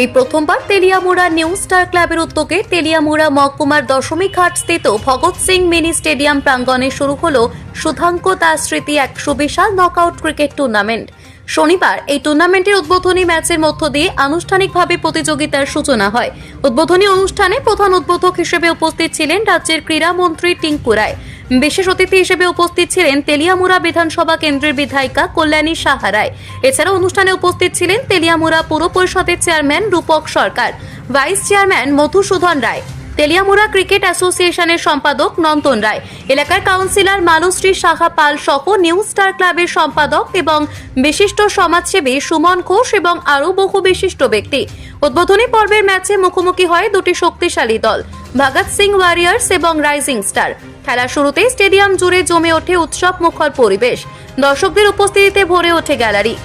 এই প্রথমবার Teliamura new star ক্লাবের উদ্যোগে তেলিয়ামুড়া মহকুমার দশমী ঘাট স্থিত ভগৎ সিং মিনি স্টেডিয়াম প্রাঙ্গণে শুরু হলো সুধাঙ্ক দাস স্মৃতি একশো বিশাল নকআউট ক্রিকেট টুর্নামেন্ট শনিবার এই টুর্নামেন্টের উদ্বোধনী ম্যাচের মধ্য দিয়ে আনুষ্ঠানিকভাবে প্রতিযোগিতার সূচনা হয়। উদ্বোধনী অনুষ্ঠানে প্রধান উদ্বোধক হিসেবে উপস্থিত ছিলেন রাজ্যের ক্রীড়ামন্ত্রী টিঙ্কু রায়। বিশেষ অতিথি হিসেবে উপস্থিত ছিলেন তেলিয়ামুড়া বিধানসভা কেন্দ্রের বিধায়িকা কল্যাণী সাহা রায় এছাড়া অনুষ্ঠানে উপস্থিত ছিলেন তেলিয়ামুড়া পুর পরিষদের chairman Rupak Sarkar, vice chairman Madhusudan Roy, Teliamura cricket অ্যাসোসিয়েশনের সম্পাদক নন্দন রায়, এলাকার কাউন্সিলর মালুশ্রী সাহা পাল সহ নিউ স্টার ক্লাবের সম্পাদক এবং বিশিষ্ট সমাজসেবী সুমন ঘোষ এবং আরও বহু বিশিষ্ট ব্যক্তি। উদ্বোধনী পর্বের ম্যাচে মুখোমুখি হয় দুটি শক্তিশালী দল, ভগৎ সিং ওয়ারিয়ার্স এবং রাইজিং স্টার। খেলার শুরুতেই স্টেডিয়াম জুড়ে জমে ওঠে উৎসব মুখর পরিবেশ। দর্শকদের উপস্থিতিতে ভরে ওঠে গ্যালারি।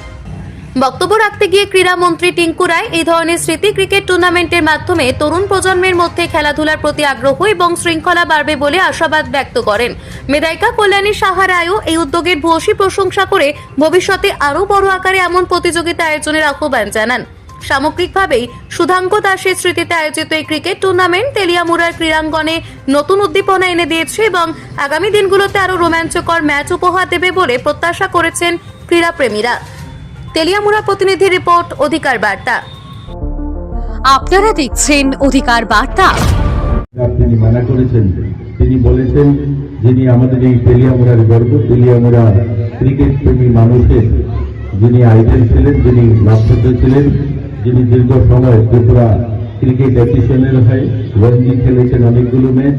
বক্তব্য রাখতে গিয়ে ক্রীড়ামন্ত্রী টিঙ্কু রায় এই ধরনের স্মৃতি ক্রিকেট টুর্নামেন্টের মাধ্যমে তরুণ প্রজন্মের মধ্যে খেলাধুলার প্রতি আগ্রহ এবং শৃঙ্খলা বাড়বে বলে আশাবাদ ব্যক্ত করেন। মেদাইকা কল্যাণী সাহা রায়ও এই উদ্যোগের ভূয়সী প্রশংসা করে ভবিষ্যতে আরও বড় আকারে এমন প্রতিযোগিতা আয়োজনের আহ্বান জানান। সামগ্রিকভাবেই সুধাঙ্ক দাসের স্মৃতিতে আয়োজিত এই ক্রিকেট টুর্নামেন্ট তেলিয়ামুড়ার ক্রীড়াঙ্গনে নতুন উদ্দীপনা এনে দিয়েছে এবং আগামী দিনগুলোতে আরও রোমাঞ্চকর ম্যাচ উপহার দেবে বলে প্রত্যাশা করেছেন ক্রীড়াপ্রেমীরা। তেলিয়ামুড়া প্রতিনিধি রিপোর্ট অধিকার বার্তা। আপনারা দেখছেন অধিকার বার্তা। তিনি মানা করেছেন তিনি বলেছেন যিনি আমাদের এই তেলিয়ামুড়ার গর্ব তেলিয়ামুড়া ক্রিকেট প্রেমী মানুষের যিনি আইডল ছিলেন যিনি নক্ষত্র ছিলেন যিনি দীর্ঘ সময় ত্রিপুরা ক্রিকেট অ্যাসোসিয়েশনের হয়ে রঞ্জি খেলেছেন অনেকগুলো ম্যাচ,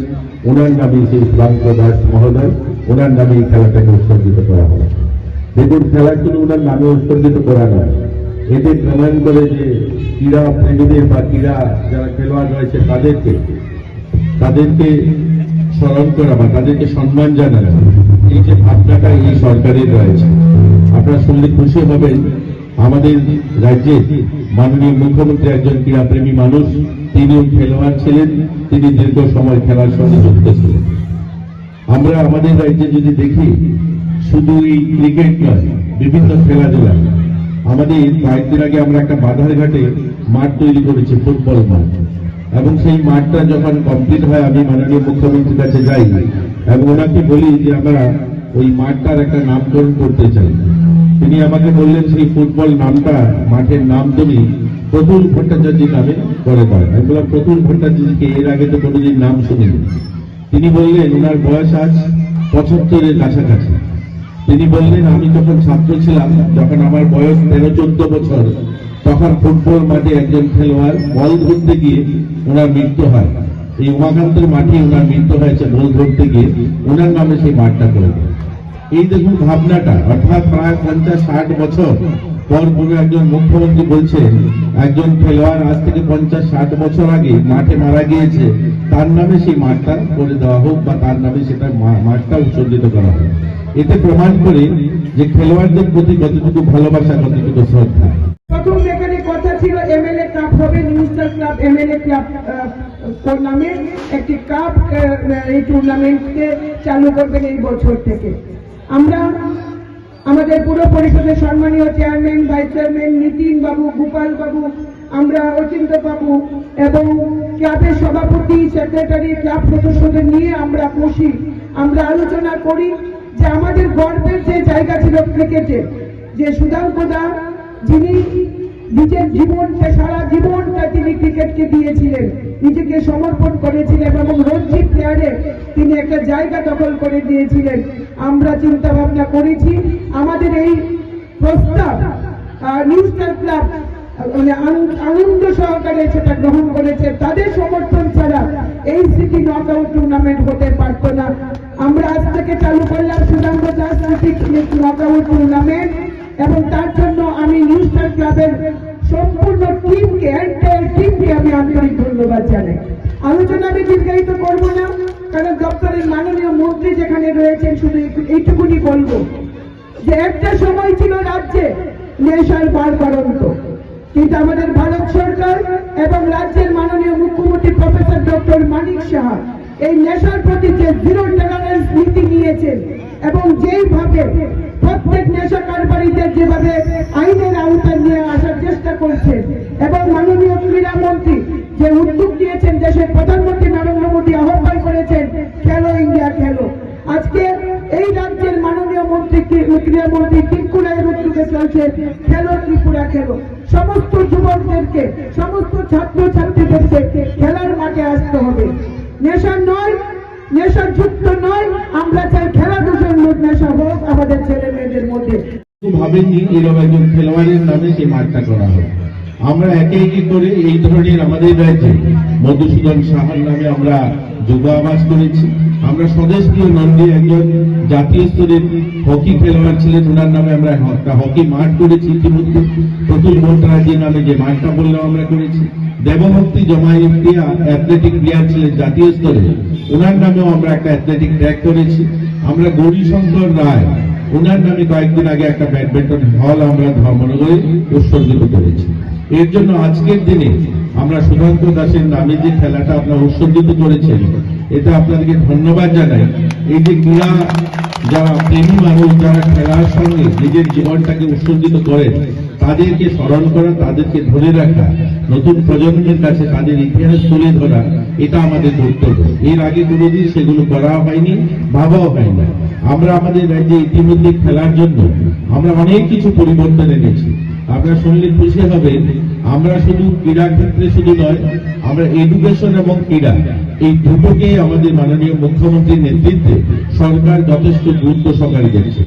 ওনার নামে সেই প্রান্ত দাস মহোদয়, ওনার নামে এই খেলাটাকে উৎসর্গিত করা হয়। এদের খেলা শুধু ওনার নামে উৎসর্গিত করা নয়, এদের প্রমাণ করে যে ক্রীড়া প্রেমীদের বা ক্রীড়া যারা খেলোয়াড় রয়েছে, তাদেরকে তাদেরকে স্মরণ করা বা তাদেরকে সম্মান জানানো, এই যে ভাবনাটা এই সরকারের রয়েছে। আপনারা শুনলে খুশি হবেন আমাদের রাজ্যে মাননীয় মুখ্যমন্ত্রী একজন ক্রীড়াপ্রেমী মানুষ তিনিও খেলোয়াড় ছিলেন, তিনি দীর্ঘ সময় খেলার সঙ্গে যুক্ত ছিলেন। আমরা আমাদের রাজ্যে যদি দেখি, শুধু এই ক্রিকেট নয়, বিভিন্ন খেলাধুলা। আমাদের কয়েকদিন আগে আমরা একটা বাধার ঘাটে মাঠ তৈরি করেছি, ফুটবল মাঠ। এবং সেই মাঠটা যখন কমপ্লিট হয়, আমি মাননীয় মুখ্যমন্ত্রীর কাছে যাই এবং ওনাকে বলি যে, আমরা ওই মাঠটার একটা নামকরণ করতে চাই। তিনি আমাকে বললেন, সেই ফুটবল নামটা, মাঠের নাম তুমি প্রতুল ভট্টাচার্যের নামে করে দাও। আমি বললাম, প্রতুল ভট্টাচার্যকে এর আগে তো কোনোদিন নাম শুনিনি। তিনি বললেন, ওনার বয়স আজ পঁচাত্তরের কাছাকাছি। তিনি বললেন, আমি যখন ছাত্র ছিলাম, যখন আমার বয়স তেরো চোদ্দ বছর, তখন ফুটবল মাঠে একজন খেলোয়াড় বল ধরতে গিয়ে ওনার মৃত্যু হয়। এই উমাকান্তের মাঠে ওনার মৃত্যু হয়েছে বল ধরতে গিয়ে। ওনার নামে সেই মাঠটা করে দেয়। এই দেখুন ভাবনাটা, অর্থাৎ প্রায় পঞ্চাশ, ষাট বছর পর কোনো একজন মুখ্যমন্ত্রী বলছেন একজন খেলোয়াড় আজ থেকে পঞ্চাশ, ষাট বছর আগে মাঠে মারা গিয়েছে, তার নামে সেই মাঠটা করে দেওয়া হোক বা তার নামে সেটা মাঠটা উৎসর্গিত করা হোক। এতে প্রমাণ করে যে খেলোয়াড়দের প্রতি কতটুকু ভালোবাসা, কতটুকু শ্রদ্ধা। প্রথম এখানে কথা ছিল এমএলএ কাপ হবে নিউস্টার ক্লাব এমএলএ ক্লাব নামে একটি কাপ এই টুর্নামেন্টকে চালু করবেন এই বছর থেকে। আমরা আমাদের পুরো পরিষদের সম্মানীয় চেয়ারম্যান, ভাইস চেয়ারম্যান, নীতিন বাবু, গোপাল বাবু, আমরা অচিন্ত বাবু এবং ক্লাবের সভাপতি, সেক্রেটারি, ক্লাব সদস্যদের নিয়ে আমরা বসি। আমরা আলোচনা করি যে আমাদের গর্বের যে জায়গা ছিল ক্রিকেটে যে সুদাম দা, যিনি নিজের জীবনকে সারা জীবনটা তিনি ক্রিকেটকে দিয়েছিলেন। নিজেকে সমর্পণ করেছিলেন এবং রঞ্জি প্লেয়ারে তিনি একটা জায়গা দখল করে দিয়েছিলেন। আমরা চিন্তা ভাবনা করেছি, আমাদের এই প্রস্তাব নিউ ক্লাব মানে আনন্দ- সহকারে সেটা গ্রহণ করেছে। তাদের সমর্থন ছাড়া এই সিটি নকআউট টুর্নামেন্ট হতে পারত না। আমরা আজ থেকে চালু করলাম Sudanga Das knock out tournament এবং তার জন্য আমি নিউ স্টার ক্লাবের সম্পূর্ণ টিমকে এন্টায়ার টিমকে আমি আন্তরিক ধন্যবাদ জানাই। আলোচনা আমি দীর্ঘায়িত করব না, কারণ দপ্তরের মাননীয় মন্ত্রী যেখানে রয়েছেন, শুধু এইটুকুনি বলব যে একটা সময় ছিল রাজ্যে নেশার বার করন্ত কিন্তু আমাদের ভারত সরকার এবং রাজ্যের মাননীয় মুখ্যমন্ত্রী প্রফেসর ডক্টর মানিক সাহা এই নেশার প্রতি যে জিরো টলারেন্স নীতি নিয়েছেন এবং যেইভাবে নেশা যেভাবে আইনের আওতায় নিয়ে আসার চেষ্টা করছেন এবং মাননীয় দেশের প্রধানমন্ত্রী নরেন্দ্র মোদী আহ্বান করেছেন, খেলো ইন্ডিয়া, খেলো। আজকে এই রাজ্যের মাননীয় মন্ত্রী ক্রীড়ামন্ত্রী রায়ের উদ্যোগে চলছে, খেলো ত্রিপুরা, খেলো। সমস্ত যুবকদেরকে, সমস্ত ছাত্র খেলার মাঠে আসতে হবে। নেশা নয় নেশা যুক্ত নয়, আমরা চাই খেলাধুলার নেশা হোক, আমাদের ছেলে মধ্যে ভাবেননি এরকম একজন খেলোয়াড়ের নামে সেই করা আমরা একে একে করে এই ধরনের আমাদের মধুসূদন সাহার নামে আমরা করেছি? আমরা নন্দী একজন জাতীয় স্তরের হকি খেলোয়াড় ছিলেন, ওনার নামে আমরা একটা হকি মাঠ করেছি ইতিমধ্যে। প্রতুল নামে যে মাঠটা বললাম আমরা করেছি। দেবভক্তি অ্যাথলেটিক প্লেয়ার ছিলেন জাতীয় স্তরে। ওনার নামেও আমরা একটা অ্যাথলেটিক ট্র্যাক করেছি। আমরা গৌরীশঙ্কর রায় ওনার নামে কয়েকদিন আগে একটা ব্যাডমিন্টন হল আমরা ধর্মনগরে উৎসর্গিত করেছি। এর জন্য আজকের দিনে আমরা সুধান্ত দাসের নামে যে খেলাটা আপনারা উৎসর্গিত করেছেন, এটা আপনাদেরকে ধন্যবাদ জানাই। এই যে ক্রীড়া যারা প্রেমী মানুষ, যারা খেলার সঙ্গে নিজের জীবনটাকে উৎসর্গিত করেন তাদেরকে স্মরণ করা, তাদেরকে ধরে রাখা, নতুন প্রজন্মের কাছে তাদের ইতিহাস তুলে ধরা, এটা আমাদের কর্তব্য। এর আগে কোনোদিন সেগুলো করা হয়নি, ভাবাও হয়নি আমরা আমাদের রাজ্যে ইতিমধ্যে খেলার জন্য আমরা অনেক কিছু পরিবর্তন এনেছি। আপনারা শুনলে খুশি হবে আমরা শুধু ক্রীড়া ক্ষেত্রে শুধু নয়, আমরা এডুকেশন এবং ক্রীড়া, এই দুটোকেই আমাদের মাননীয় মুখ্যমন্ত্রীর নেতৃত্বে সরকার যথেষ্ট গুরুত্ব সহকারে দিচ্ছে।